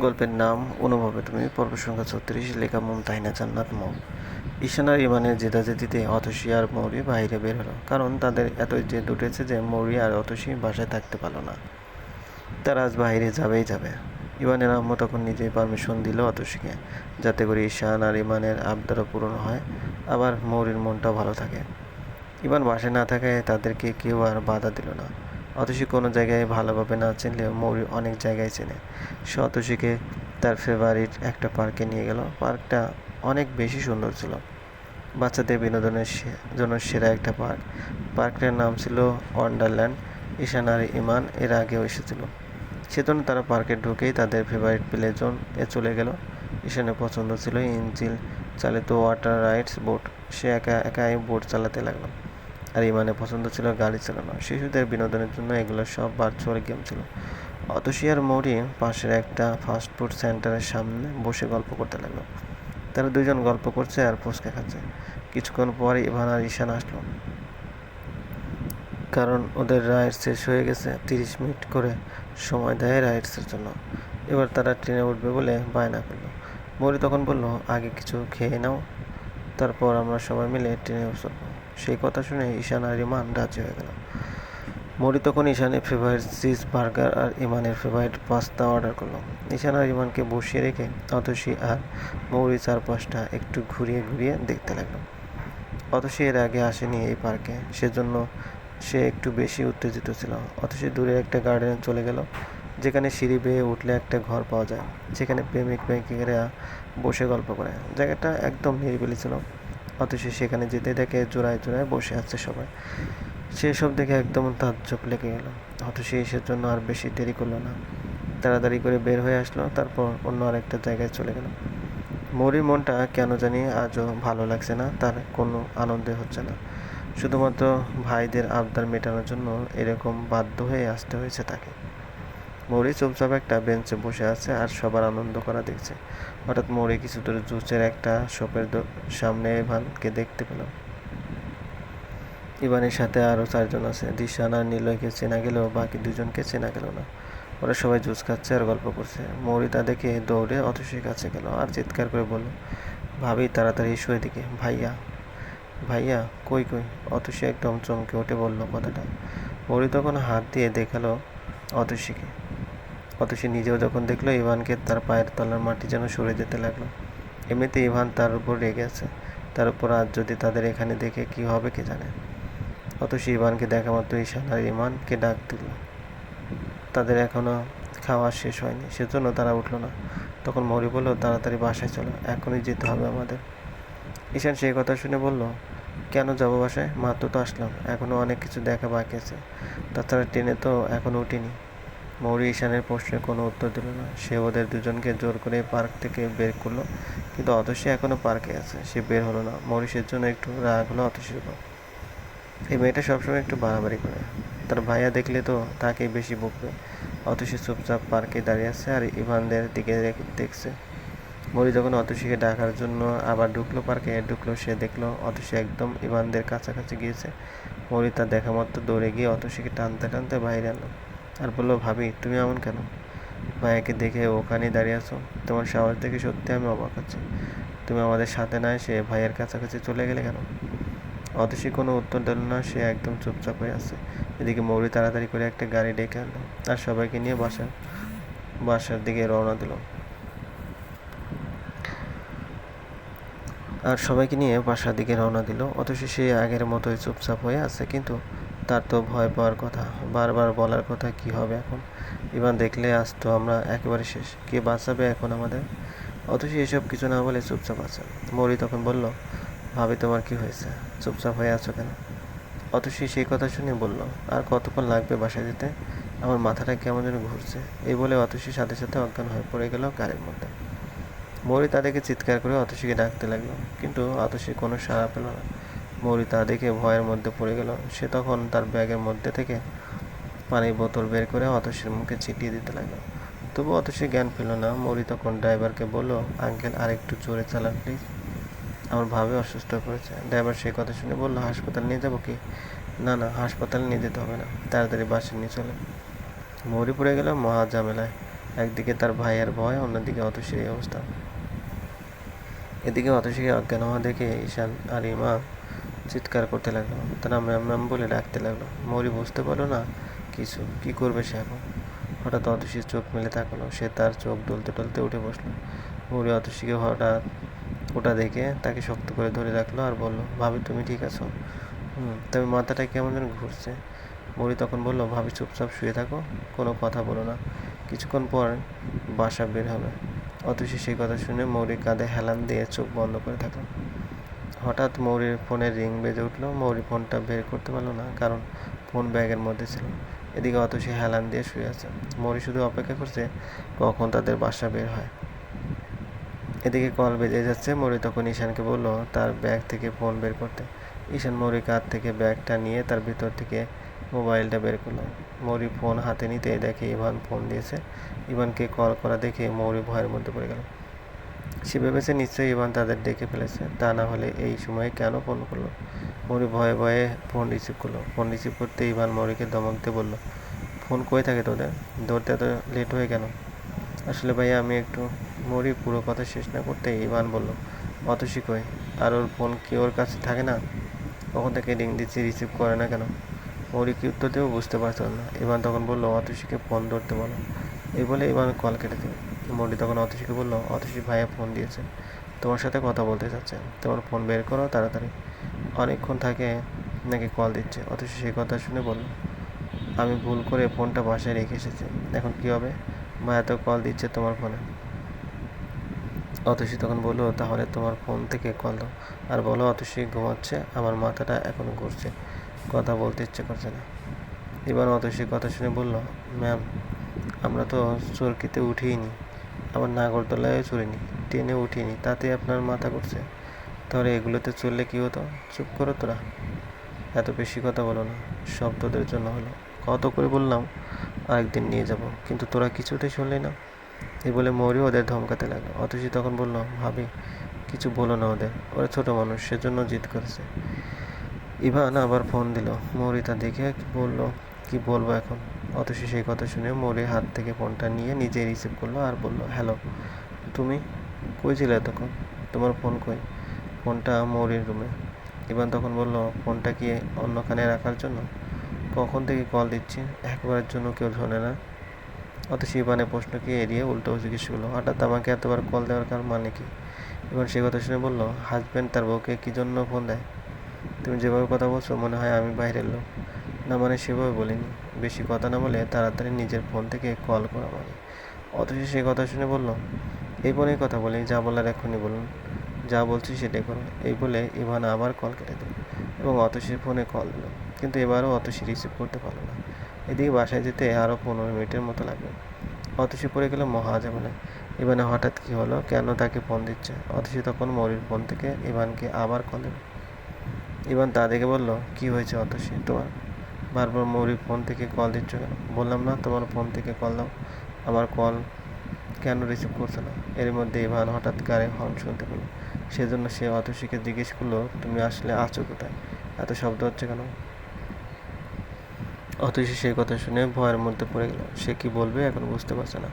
গল্পের নাম অনুভবে তুমি পর্ব সংখ্যা ছত্রিশ, লেখা মুমতাহিনা জান্নাত মৌ ঈশানার ইমানের জেদাজেদিতে অতসী আর মৌরি বাইরে বের হলো, কারণ তাদের এতই জেদ উঠেছে যে মৌরি আর অতসী বাসায় থাকতে পারল না। তারা আজ বাইরে যাবেই যাবে। ইমানের আম্মু তখন নিজেই পারমিশন দিল অতসীকে, যাতে করে ঈশান আর ইমানের আবদারও পূরণ হয়, আবার মৌরির মনটাও ভালো থাকে। ইমান বাসায় না থাকায় তাদেরকে কেউ আর বাধা দিল না। অতসী কোনো জায়গায় ভালোভাবে না চিনলেও মৌরি অনেক জায়গায় চেনে। সে অতসীকে তার ফেভারিট একটা পার্কে নিয়ে গেল। পার্কটা অনেক বেশি সুন্দর ছিল। বাচ্চাদের বিনোদনের জন্য সেরা একটা পার্ক পার্কটার নাম ছিল ওয়ান্ডারল্যান্ড ঈশান আর ইমান এর আগেও এসেছিল। সেজন্য তারা পার্কে ঢুকেই তাদের ফেভারিট প্লে জোন এ চলে গেল। ঈশানের পছন্দ ছিল ইঞ্জিল চালিত ওয়াটার রাইডস বোট সে একা, একাই বোট চালাতে লাগল। আর ইমানের পছন্দ ছিল গাড়ি চালানো শিশুদের বিনোদনের জন্য এগুলো সব ভার্চুয়াল গেম ছিল। অতসী আর মৌরি পাশের একটা ফাস্ট ফুড সেন্টারের সামনে বসে গল্প করতে লাগল। তারা দুজন গল্প করছে আর ফুচকা খাচ্ছে। কিছুক্ষণ পরে ইভান আর ঈশান আসলো। কারণ ওদের রাইড শেষ হয়ে গেছে তিরিশ মিনিট করে সময় দেয় রাইডসের জন্য। এবার তারা ট্রেনে উঠবে বলে বায়না করল। মৌরি তখন বলল, আগে কিছু খেয়ে নাও, তারপর আমরা সবাই মিলে ট্রেনে চলবো সেই কথা শুনে ঈশান আর ইমান রাজি হয়ে গেল। মৌরি তখন ঈশানের ফেভারিট চিজ বার্গার আর ইমানের ফেভারিট পাস্তা অর্ডার করল। ঈশান আর ইমানকে বসিয়ে রেখে অতসী আর মৌরি চারপাশটা একটু ঘুরিয়ে ঘুরিয়ে দেখতে লাগল। অতসী এর আগে আসেনি এই পার্কে, সেজন্য সে একটু বেশি উত্তেজিত ছিল। অতসী দূরে একটা গার্ডেনে চলে গেল, যেখানে সিঁড়ি বেয়ে উঠলে একটা ঘর পাওয়া যায়, যেখানে প্রেমিক প্রেমিকেরা বসে গল্প করে। জায়গাটা একদম নিরিবিলি ছিল। অতসী সেখানে যেতে দেখে জোড়ায় জোড়ায় বসে আছে সবাই। সেসব দেখে একদম তাজ্জব লেগে গেল। অতসী এসের জন্য আর বেশি দেরি করল না। তাড়াতাড়ি করে বের হয়ে আসলো, তারপর অন্য আরেকটা জায়গায় চলে গেল। মৌরির মনটা কেন জানি আজও ভালো লাগছে না, তার কোনো আনন্দে হচ্ছে না। শুধুমাত্র ভাইদের আবদার মেটানোর জন্য এরকম বাধ্য হয়ে আসতে হয়েছে তাকে। মৌরি চুপচাপ একটা বেঞ্চে বসে আছে আর সবার আনন্দ করা দেখছে। হঠাৎ মৌরি কিছু দূরে জুসের একটা শপের সামনে ইভানকে দেখতে পেল। ইভানের সাথে আরও চারজন আছে। দিশান আর নিলয়কে চেনা গেলেও বাকি দুজনকে চেনা গেল না। ওরা সবাই জুস খাচ্ছে আর গল্প করছে। মৌরি তা দেখে দৌড়ে অতসীর কাছে গেল আর চিৎকার করে বলল, ভাবি, তাড়াতাড়ি এসো এদিকে। ভাইয়া ভাইয়া, কই কই? অতসী একদম চমকে উঠে বলল কথাটা। মৌরি তখন হাত দিয়ে দেখাল অতসীকে অতসী নিজেও যখন দেখল, ইভানকে তার পায়ের তলার মাটি যেন সরে যেতে লাগল। এমনিতে ইভান তার উপর রেগে আছে। তার উপর আজ যদি তাদের এখানে দেখে কি হবে, কে জানে? অতসী ইভানকে দেখা মাত্র ঈশান আর ইমানকে ডাক দিল। তাদের এখনও খাওয়া শেষ হয়নি, সেজন্য তারা উঠল না। তখন মৌরি বলল, তাড়াতাড়ি বাসায় চলো, এখনই যেতে হবে আমাদের। ঈশান সেই কথা শুনে বলল, কেন যাব বাসায়? মাত্র তো আসলাম এখনও অনেক কিছু দেখা বাকি আছে। তাছাড়া ট্রেনে তো এখনও উঠিনি। মৌরি ঈশানের প্রশ্নের কোনো উত্তর দিল না। সে ওদের দুজনকে জোর করে পার্ক থেকে বের করল, কিন্তু অতসী এখনও পার্কে আছে, সে বের হলো না। মৌরি জন্য একটু রাগ হলো অতসীর উপর। এই মেয়েটা সবসময় একটু বাড়াবাড়ি করে। তার ভাইয়া দেখলে তো তাকেই বেশি বকবে। অতসী চুপচাপ পার্কে দাঁড়িয়ে আছে আর ইভানদের দিকে দেখছে। মরি যখন অতসীকে ডাকার জন্য আবার ঢুকলো পার্কে, ঢুকলো সে দেখল অতসী একদম ইভানদের কাছাকাছি গিয়েছে। মরি তার দেখা মাত্র দৌড়ে গিয়ে অতসীকে টানতে টানতে বাইরে আনলো। আর বলল, ভাবি, তুমি এমন কেন? ভাইয়াকে দেখে ওখানেই দাঁড়িয়ে আছো। তোমার সাহস দেখে সত্যি আমি অবাক হচ্ছি। তুমি আমাদের সাথে না এসে ভাইয়ের কাছাকাছি চলে গেলে কেন? অতসী কোনো উত্তর দিল না, সে একদম চুপচাপ হয়ে আছে। এদিকে মৌরি তাড়াতাড়ি করে একটা গাড়ি ডেকে আনলো আর সবাইকে নিয়ে বাসার বাসার দিকে রওনা দিল। আর সবাইকে নিয়ে বাসার দিকে রওনা দিল। অথচ সে আগের মতোই চুপচাপ হয়ে আছে, কিন্তু তার তো ভয় পাওয়ার কথা, বারবার বলার কথা, কি হবে এখন? ইভান দেখলে আসতো আমরা একেবারে শেষ। কে বাঁচাবে এখন আমাদের? অথচ এসব কিছু না বলে চুপচাপ আছে। মৌরি তখন বলল, ভাবি, তোমার কি হয়েছে? চুপচাপ হয়ে আছো কেন? অতসী সেই কথা শুনে বলল, আর কতক্ষণ লাগবে বাসায় যেতে? আমার মাথাটা কেমন যেন ঘুরছে। এই বলে অতসীর সাথে সাথে অজ্ঞান হয়ে পড়ে গেল গাড়ির মধ্যে। মৌরি তাদেরকে চিৎকার করে অতসীকে ডাকতে লাগল, কিন্তু অতসী কোনো সাড়া পেল না। মৌরি তা দেখে ভয়ের মধ্যে পড়ে গেল। সে তখন তার ব্যাগের মধ্যে থেকে পানির বোতল বের করে অতসীর মুখে ছিটিয়ে দিতে লাগল। তবু অতসী জ্ঞান পেল না। মৌরি তখন ড্রাইভারকে বলল, আঙ্কেল আর একটু জোরে চালান, প্লিজ। আমার ভাবে অসুস্থ পড়েছে। ড্রাইভার সেই কথা শুনে বলল, হাসপাতাল নিয়ে যাব কি? না না, হাসপাতালে নিয়ে যেতে হবে না। তাড়াতাড়ি বাসে নিয়ে চলে মৌরি পড়ে গেল মহা ঝামেলায়। একদিকে তার ভাইয়ের ভয়, অন্যদিকে অতসীর এই অবস্থা। এদিকে অতসীকে অজ্ঞান হওয়া দেখে ঈশান আর ইমা চিৎকার করতে লাগল। তারা ম্যাম ম্যাম বলে ডাকতে লাগল। মৌরি বুঝতে পারল না কিছু। কি করবে সে এখন? হঠাৎ অতসীর চোখ মেলে তাকালো। সে তার চোখ ডলতে টলতে উঠে বসল। মৌরি অতসীকে হঠাৎ ওটা দেখে তাকে শক্ত করে ধরে রাখল আর বলল, ভাবি, তুমি ঠিক আছো? হুম, তবে মাথাটা কেমন যেন ঘুরছে। মৌরি তখন বলল, ভাবি, চুপচাপ শুয়ে থাকো, কোনো কথা বলো না। কিছুক্ষণ পর বাসা বের হবে। অতসী সেই কথা শুনে মৌরি কাঁধে হেলান দিয়ে চোখ বন্ধ করে থাকল। হঠাৎ মৌরির ফোনের রিং বেজে উঠল। মৌরি ফোনটা বের করতে পারল না, কারণ ফোন ব্যাগের মধ্যে ছিল। এদিকে অতসী হেলান দিয়ে শুয়ে আছে। মৌরি শুধু অপেক্ষা করছে কখন তাদের বাসা বের হয়। এদিকে কল বেজে যাচ্ছে। মৌরি তখন ঈশানকে বলল, তার ব্যাগ থেকে ফোন বের করতে। ঈশান মৌরি কাছ থেকে ব্যাগটা নিয়ে তার ভিতর থেকে মোবাইলটা বের করল। মৌরি ফোন হাতে নিতে দেখে ইভান ফোন দিয়েছে। ইভানকে কল করা দেখে মৌরি ভয়ের মধ্যে পড়ে গেল। সে ভেবেছে নিশ্চয়ই ইভান তাদের ডেকে ফেলেছে। তা না হলে এই সময়ে কেন ফোন করল? মৌরি ভয়ে ভয়ে ফোন রিসিভ করল। ফোন রিসিভ করতে ইভান মৌরিকে ধমক দিয়ে বলল, ফোন কই থাকে তোদের? ধরতে এত লেট হয়ে কেন? আসলে ভাইয়া, আমি একটু মৌরি পুরো কথা শেষ না করতে ইভান বলল, অতসী কই? আর ওর ফোন কি ওর কাছে থাকে না? কখন থেকে রিং দিচ্ছি, রিসিভ করে না কেন? মৌরি কি উত্তর দেবো বুঝতে পারছিল না। ইভান তখন বলল, অতসীকে ফোন ধরতে বলো। এই বলে ইভান কল কেটে দেবে মৌরি তখন অতসীকে বলল অতসী ভাইয়া ফোন দিয়েছে তোমার সাথে কথা বলতে চাচ্ছে তোমার ফোন বের করো তাড়াতাড়ি। অনেকক্ষণ থাকে, নাকি কল দিচ্ছে। অতসী সেই কথা শুনে বলল, আমি ভুল করে ফোনটা বাসায় রেখে এসেছি। এখন কি হবে? ভাইয়া তো কল দিচ্ছে তোমার ফোনে। অতসী তখন বলল, তাহলে তোমার ফোন থেকে কল দাও। আর বলো অতসী ঘুমাচ্ছে? আমার মাথাটা এখনও ঘুরছে। কথা বলতে ইচ্ছে করছে না। এবার অতসী কথা শুনে বলল, ম্যাম, আমরা তো চরকিতে উঠিনি আবার নাগরদোলায় চড়িনি ট্রেনে উঠিনি তাতে আপনার মাথা ঘুরছে। তাহলে এগুলোতে চললে কি হতো? চুপ করো তোরা। এত বেশি কথা বলো না, সব তোদের জন্য হলো। কত করে বললাম, আরেকদিন নিয়ে যাব, কিন্তু তোরা কিছুতেই শুনলি না। এই বলে মৌরি ওদের ধমকাতে লাগল। অতসী তখন বলল, ভাবি, কিছু বলো না ওদের। ওরা ছোট মানুষ, সেজন্য জিদ করেছে। ইভান আবার ফোন দিল। মৌরি তা দেখে বলল, কি বলব এখন? অতসী সেই কথা শুনে মৌরির হাত থেকে ফোনটা নিয়ে নিজে রিসিভ করল আর বলল হ্যালো তুমি কই ছিলে তখন তোমার ফোন কই? ফোনটা মৌরির রুমে ইভান তখন বলল, ফোনটা কি অন্যখানে রাখার জন্য? কখন থেকে কল দিচ্ছি? একবারের জন্য কেউ শোনে না। অত শিবানের প্রশ্নকে এড়িয়ে উল্টো জিজ্ঞেস করল, হঠাৎ আমাকে এতবার কল দেওয়ার কারণ মানে কি? এবার সে কথা শুনে বলল হাজব্যান্ড তার বউকে কী জন্য ফোন দেয়? তুমি যেভাবে কথা বলছো, মনে হয় আমি বাইরের লোক। না মানে সেভাবে বলিনি। বেশি কথা না বলে তাড়াতাড়ি নিজের ফোন থেকে কল করা মানে অথচ সে কথা শুনে বলল, এই ফোনেই কথা বলি, যা বলার এখনই বলুন। যা বলছি সেটাই করুন এই বলে ইভান আবার কল কেটে দিল এবং অতসীর ফোনে কল দিল। কিন্তু এবারও অতসী রিসিভ করতে পারল না। এদিকে বাসায় যেতে আরও পনেরো মিনিটের মতো লাগবে অতসী পড়ে গেল মহা ঝামেলায় ইভানে হঠাৎ কী হলো, কেন তাকে ফোন দিচ্ছে? অতসী তখন মরির ফোন থেকে ইভানকে আবার কল দিল। ইভান তা দেখে বলল, কি হয়েছে অতসী তোমার বারবার মৌরির ফোন থেকে কল দিচ্ছ কেন? বললাম না, তোমার ফোন থেকে কল দাও। আমার কল কেন রিসিভ করছে না? এর মধ্যে ইভান হঠাৎ গাড়ি হর্ন শুনতে পেল। সেজন্য সে অতসীকে জিজ্ঞেস করল, তুমি আসলে আছো কোথায়? এত শব্দ হচ্ছে কেন? অতসী সেই কথা শুনে ভয়ের মধ্যে পড়ে গেল। সে কি বলবে এখন বুঝতে পারছে না।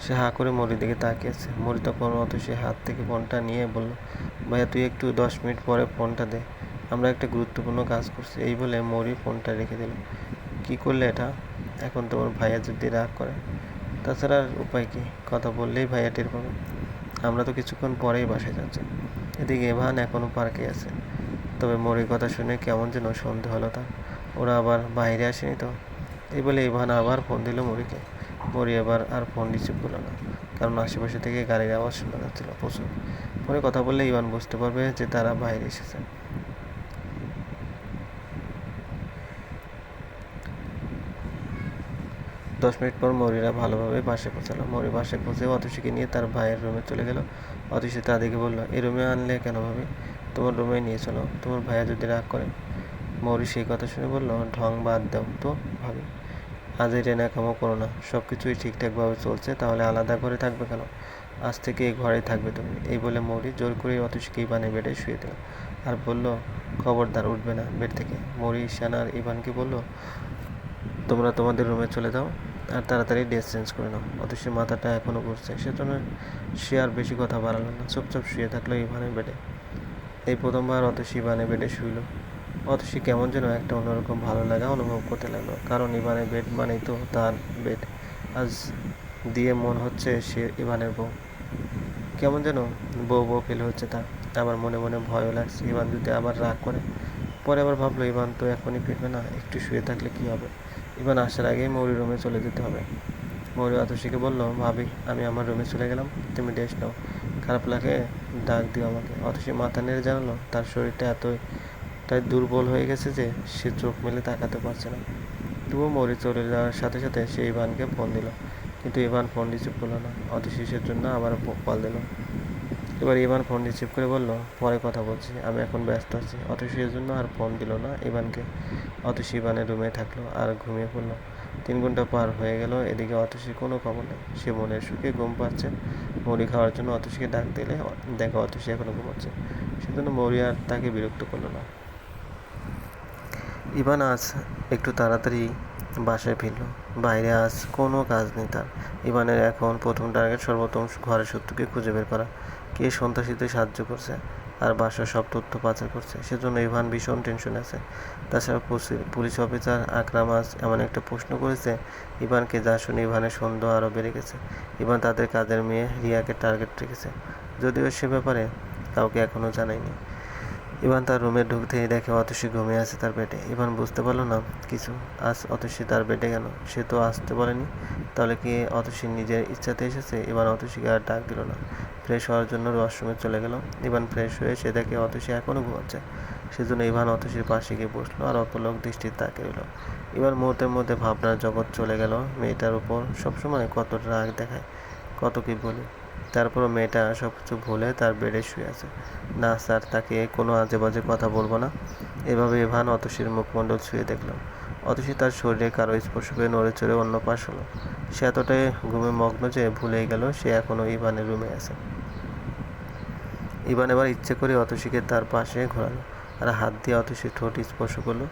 সে হা করে মরির দিকে তাকিয়েছে মরি তখন অতসী হাত থেকে ফোনটা নিয়ে বলল, ভাইয়া, তুই একটু দশ মিনিট পরে ফোনটা দে। আমরা একটা গুরুত্বপূর্ণ কাজ করছি, এই বলে মরি ফোনটা রেখে দিল। কি করলে এটা? এখন তোমার ভাইয়া যদি রাগ করে, তাছাড়া আর উপায় কি? কথা বললেই ভাইয়া টের পাবে। আমরা তো কিছুক্ষণ পরেই বাসায় যাচ্ছি। এদিকে এভান এখনও পার্কে আছে। তবে মরির কথা শুনে কেমন যেন সন্দেহ হলো তার। ওরা আবার বাইরে আসেনি তো? এই বলে ইভান আবার ফোন দিল মরিকে। মরি এবার আর ফোন রিসিভ করল না, কারণ আশেপাশে থেকে গাড়ির আওয়াজ শোনা যাচ্ছিল প্রচুর। ফোনে কথা বললে ইভান বুঝতে পারবে যে তারা বাইরে এসেছে। দশ মিনিট পর মরিরা ভালোভাবে বাসে পৌঁছালো। মরি বাসে পৌঁছে অতসীকে নিয়ে তার ভাইয়ের রুমে চলে গেল। অতসী তাদেরকে বলল এই রুমে আনলে কেন ভাবি? তোমার রুমে নিয়ে চলো, তোমার ভাইয়া যদি রাগ করে। মৌরি সেই কথা শুনে বলল, ঢং বাদ দাও তো ভাবি। আজ এই রেনাকামো করো না। সব কিছুই ঠিকঠাকভাবে চলছে, তাহলে আলাদা করে থাকবে কেন? আজ থেকে এই ঘরেই থাকবে তুমি। এই বলে মৌরি জোর করে অতসীকে ইবানের বেডে শুয়ে দিল আর বলল, খবরদার উঠবে না বেড থেকে। মৌরি ঈশান আর ইবানকে বলল, তোমরা তোমাদের রুমে চলে যাও। আর তাড়াতাড়ি ড্রেস চেঞ্জ করে নাও। অতসীর মাথাটা এখনও ঘুরছে সেজন্য সে আর বেশি কথা বাড়ালো না। চুপচাপ শুয়ে থাকল ইভানের বেডে এই প্রথমবার অতসী ইভানের বেডে শুইল। অতসী কেমন যেন একটা অন্যরকম ভালো লাগা অনুভব করতে লাগল। কারণ ইভানের বেড মানেই তো তার বেড আজ দিয়ে মন হচ্ছে সে ইভানের বউ। কেমন যেন বউ বউ ফিল হচ্ছে তার। আবার মনে মনে ভয়ও লাগছে ইভান যদি আবার রাগ করে। পরে আবার ভাবলো, ইভান তো এখনই ফিরবে না, একটু শুয়ে থাকলে কি হবে? ইভান আসার আগেই মৌরি রুমে চলে যেতে হবে। মৌরি আতসীকে বলল, ভাবি, আমি আমার রুমে চলে গেলাম, তুমি রেস্ট নাও। খারাপ লাগে, ডাক দিও আমাকে। অথচ মাথা নেড়ে জানালো, তার শরীরটা এতই, তাই দুর্বল হয়ে গেছে যে সে চোখ মেলে তাকাতে পারছে না। তবুও মৌরি চলে যাওয়ার সাথে সাথে সে ইভানকে ফোন দিল। কিন্তু ইভান ফোন রিসিভ করল না। অতিশীষের জন্য আবার কল দিল। এবার ইভান ফোন রিসিভ করে বলল, পরে কথা বলছি, আমি এখন ব্যস্ত আছি। অতসীর জন্য আর ফোন দিল না ইভানকে। অতসী ইভানের রুমে থাকল আর ঘুমিয়ে পড়ল। তিন ঘণ্টা পার হয়ে গেল, এদিকে অতসীর কোনো খবর নেই। সে মনের সুখে ঘুম পাচ্ছে মৌরি খাওয়ার জন্য অতসীকে ডাক দিলে, দেখো অতসী এখনও ঘুমাচ্ছে। সেজন্য মৌরি আর তাকে বিরক্ত করল না। ইভান আজ একটু তাড়াতাড়ি বাসায় ফিরল। বাইরে আজ কোনো কাজ নেই তার। ইভানের এখন প্রথম টার্গেট সর্বোত্তম ঘরের শত্রুকে খুঁজে বের করা। কে সন্ত্রাসীদের সাহায্য করছে? আর বাসার সব তথ্য পাচার করছে। সেজন্য ইভান ভীষণ টেনশন আছে। তাছাড়া পুলিশ অফিসার আকরাম আজ এমন একটা প্রশ্ন করেছে, ইভানকে যা শুনে ইভানের সন্দেহ আরও বেড়ে গেছে। ইভান তাদের কাজের মেয়ে রিয়াকে টার্গেট রেখেছে। যদিও সে ব্যাপারে কাউকে এখনও জানায়নি। ইভান তার রুমে ঢুকতেই দেখে অতসী ঘুমিয়ে আছে তার বেডে ইভান বুঝতে পারল না কিছু। আজ অতসী তার বেডে গেল সে তো আসতে বলেনি। তাহলে কি অতসী নিজের ইচ্ছাতে এসেছে? ইভান অতসীকে আর ডাক দিল না। ফ্রেশ হওয়ার জন্য ওয়াশরুমে চলে গেল। ইভান ফ্রেশ হয়ে সে দেখে অতসী এখনও ঘুমাচ্ছে। সেজন্য ইভান অতসীর পাশে গিয়ে বসল আর অপলক দৃষ্টি তাকে রইল এবার মুহূর্তের মধ্যে ভাবনার জগৎ চলে গেল মেয়েটার উপর। সবসময় কত রাগ দেখায়, কত কি বলি। তারপরও মেয়েটা সব কিছু ভুলে তার বেডে শুয়ে আছে। না, স্যার, তাকে কোনো আজে বাজে কথা বলব না। এভাবে ইভান অতসীর মুখমণ্ডল ছুঁয়ে দেখলাম অতসী তার শরীরে কারও স্পর্শ পেয়ে নড়ে চড়ে অন্য পাশ হলো। সে এতটাই ঘুমে মগ্ন যে ভুলেই গেল, সে এখনও ইভানের রুমে আছে। ইভান এবার ইচ্ছে করে অতসীকে তার পাশে ঘোরালো আর হাত দিয়ে অতসীর ঠোঁট স্পর্শ করল।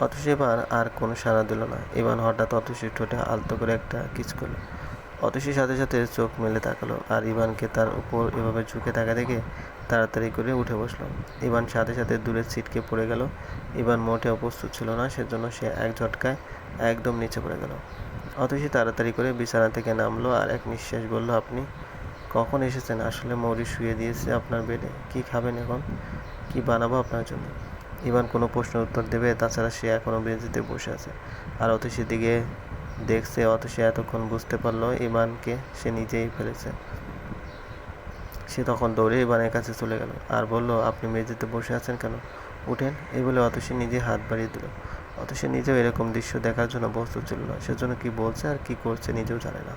অতসী এবার আর কোনো সাড়া দিল না। ইভান হঠাৎ অতসীর ঠোঁটে আলতো করে একটা কিস করল। অতসীর সাথে সাথে চোখ মেলে তাকালো আর ইভানকে তার উপর এভাবে ঝুঁকে থাকা দেখে তাড়াতাড়ি করে উঠে বসল। ইভান সাথে সাথে দূরে ছিটকে পড়ে গেল। ইভান মোটে প্রস্তুত ছিল না, সেজন্য সে এক ঝটকায় একদম নিচে পড়ে গেল। অতসী তাড়াতাড়ি করে বিছানা থেকে নামলো আর এক নিঃশ্বাস বলল, আপনি কখন এসেছেন? আসলে মৌরি শুয়ে দিয়েছে আপনার বেডে। কি খাবেন এখন? কি বানাবো আপনার জন্য? ইভান কোনো প্রশ্নের উত্তর দেবে, তাছাড়া সে এখনও বেঞ্চিতে বসে আছে। আর অতসীর দিকে দেখছে সে এতক্ষণ বুঝতে পারল ইমানকে সে নিজেই ফেলেছে। সে তখন দৌড়ে ইমানের কাছে চলে গেল আর বলল, আপনি মেঝেতে বসে আছেন কেন? উঠেন। এই বলে অতসী নিজে হাত বাড়িয়ে দিল। সে নিজেও এরকম দৃশ্য দেখার জন্য বস্তু ছিল না। সেজন্য কি বলছে আর কি করছে নিজেও জানে না।